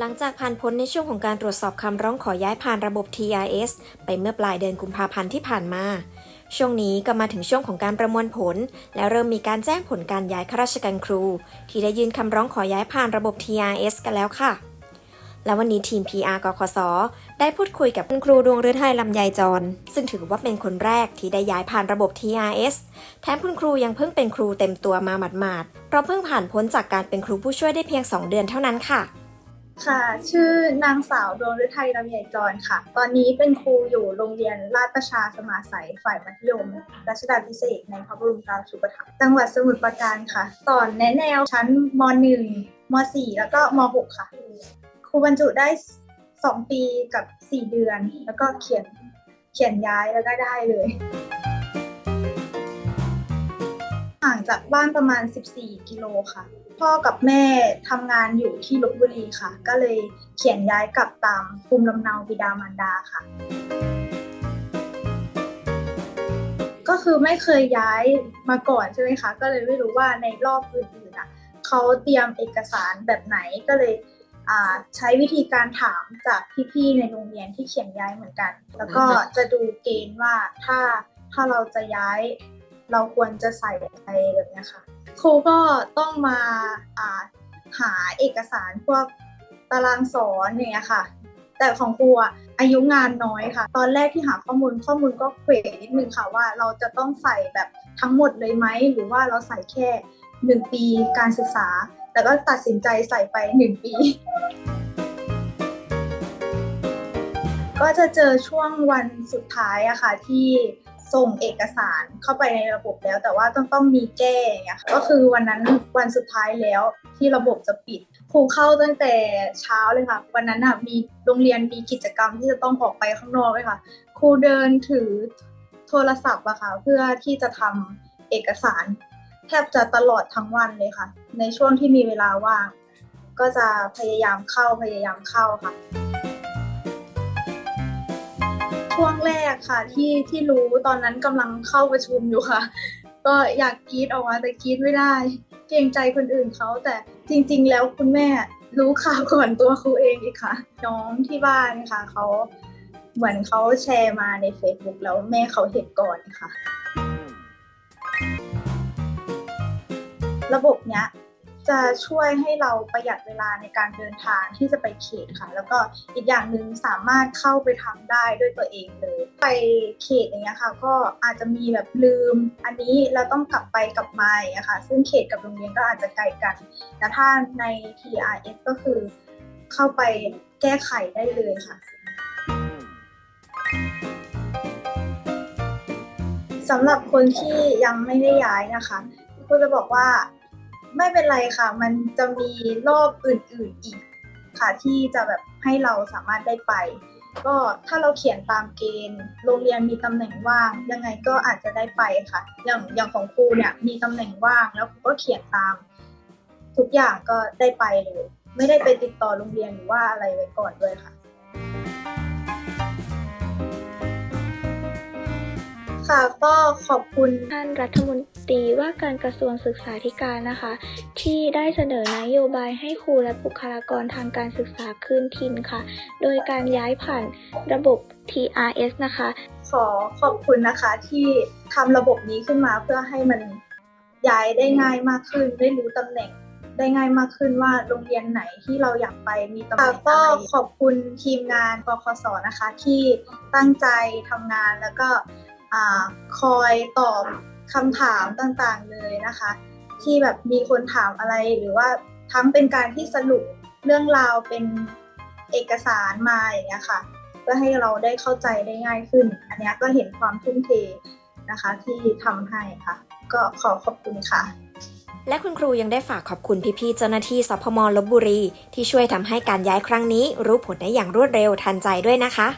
หลังจากผ่านพ้นในช่วงของการตรวจสอบคำร้องขอย้ายผ่านระบบ TIS ไปเมื่อปลายเดือนกุมภาพันธ์ที่ผ่านมา ช่วงนี้ก็มาถึงช่วงของการประมวลผล และเริ่มมีการแจ้งผลการย้ายข้าราชการครู ที่ได้ยื่นคำร้องขอย้ายผ่านระบบ TIS กันแล้วค่ะ และวันนี้ทีม PR กคสได้พูดคุยกับคุณครูดวงฤทัยลำไยจร ซึ่งถือว่าเป็นคนแรกที่ได้ย้ายผ่านระบบ TRS แถมคุณครูยังเพิ่งเป็นครูเต็มตัวมาหมาดๆเพราะเพิ่งผ่านพ้นจากการเป็นครูผู้ช่วยได้เพียง 2 เดือนเท่านั้นค่ะ ค่ะ ชื่อนางสาวดวงฤทัยลำไยจรค่ะ ตอนนี้เป็นครูอยู่โรงเรียนราชประชาสมาสัยฝ่ายมัธยมรัชดาพิเศษในพระบรมราชูปถัมภ์จังหวัดสมุทรปราการค่ะสอนแนะแนวชั้นม .1 ม .4 แล้วก็ม .6 ค่ะ ครูบรรจุได้ 2 ปีกับ 4 เดือน แล้วก็เขียนเขียนย้ายแล้วก็ได้เลย ห่างจากบ้านประมาณ 14 กิโลค่ะ พ่อกับแม่ทำงานอยู่ที่ลบบุรีค่ะ ก็เลยเขียนย้ายกลับตามภูมิลำเนาบิดามารดาค่ะ ก็คือไม่เคยย้ายมาก่อนใช่ไหมคะ ก็เลยไม่รู้ว่าในรอบอื่นๆอะเขาเตรียมเอกสารแบบไหนก็เลยใช้วิธีการถามจากพี่ๆในโรงเรียนที่เขียนย้ายเหมือนกัน แล้วก็จะดูเกณฑ์ว่าถ้าถ้าเราจะย้าย เราควรจะใส่อะไรแบบนี้ค่ะครูก็ต้องมาาหาเอกสารพวกตารางสอนอย่างเงี้ยค่ะ แต่ของครูอะอายุงานน้อยค่ะ ตอนแรกที่หาข้อมูลข้อมูลก็เขวนิดนึงค่ะว่าเราจะต้องใส่แบบทั้งหมดเลยไหมหรือว่าเราใส่แค่หนึ่งปีการศึกษา แต่ก็ตัดสินใจใส่ไปหนึ่งปี ก็จะเจอช่วงวันสุดท้ายอะค่ะที่ ส่งเอกสารเข้าไปในระบบแล้ว แต่ว่าต้องต้องมีแก่เงี้ยค่ะก็คือวันนั้นวันสุดท้ายแล้วที่ระบบจะปิดครูเข้าตั้งแต่เช้าเลยค่ะ วันนั้นอะมีโรงเรียนมีกิจกรรมที่จะต้องออกไปข้างนอกเลยค่ะ ครูเดินถือโทรศัพท์อะค่ะเพื่อที่จะทำเอกสาร แทบจะตลอดทั้งวันเลยค่ะ ในช่วงที่มีเวลาว่างก็จะพยายามเข้าพยายามเข้าค่ะ ช่วงแรกค่ะ ที่ที่รู้ตอนนั้นกำลังเข้าประชุมอยู่ค่ะ ก็อยากกรีดออกมาแต่กรีดไม่ได้ เกรงใจคนอื่นเขาแต่จริง ๆ แล้วคุณแม่รู้ข่าวก่อนตัวครูเองอีกค่ะ น้องที่บ้านค่ะเขาเหมือนเขาแชร์มาใน Facebook แล้วแม่เขาเห็นก่อนค่ะ ระบบเนี้ย จะช่วยให้เราประหยัดเวลาในการเดินทางที่จะไปเขตค่ะ แล้วก็อีกอย่างหนึ่งสามารถเข้าไปทำได้ด้วยตัวเองเลย ไปเขตอย่างเงี้ยค่ะ ก็อาจจะมีแบบลืม อันนี้เราต้องกลับไปกลับมาอย่างเงี้ยค่ะ ซึ่งเขตกับโรงเรียนก็อาจจะไกลกัน แต่ถ้าใน TRS ก็คือเข้าไปแก้ไขได้เลยค่ะสำหรับคนที่ยังไม่ได้ย้ายนะคะครูจะบอกว่า ไม่เป็นไรค่ะ มันจะมีรอบอื่นๆอีกค่ะที่จะแบบให้เราสามารถได้ไป ก็ถ้าเราเขียนตามเกณฑ์ โรงเรียนมีตำแหน่งว่าง ยังไงก็อาจจะได้ไปค่ะ อย่างอย่างของครูเนี่ยมีตำแหน่งว่างแล้วครูก็เขียนตาม ทุกอย่างก็ได้ไปเลย ไม่ได้ไปติดต่อโรงเรียนหรือว่าอะไรไว้ก่อนด้วยค่ะ ค่ะก็ขอบคุณท่านรัฐมนตรีว่าการกระทรวงศึกษาธิการนะคะ ที่ได้เสนอนโยบายให้ครูและบุคลากรทางการศึกษาคืนถิ่นค่ะ โดยการย้ายผ่านระบบ TRS นะคะ ขอขอบคุณนะคะที่ทำระบบนี้ขึ้นมาเพื่อให้มันย้ายได้ง่ายมากขึ้นได้รู้ตำแหน่งได้ง่ายมากขึ้นว่าโรงเรียนไหนที่เราอยากไปมีตำแหน่งอะไรก็ขอบคุณทีมงานกคสนะคะ ที่ตั้งใจทำงานแล้วก็อ่า คอยตอบคำถามต่างๆเลยนะคะ ที่แบบมีคนถามอะไรหรือว่าทั้งเป็นการที่สรุปเรื่องราวเป็นเอกสารมาอย่างเงี้ยค่ะเพื่อให้เราได้เข้าใจได้ง่ายขึ้น อันนี้ก็เห็นความทุ่มเทนะคะที่ทำให้ค่ะ ก็ขอขอบคุณค่ะและคุณครูยังได้ฝากขอบคุณพี่ๆเจ้าหน้าที่สพมลบบุรี ที่ช่วยทำให้การย้ายครั้งนี้รู้ผลได้อย่างรวดเร็วทันใจด้วยนะคะ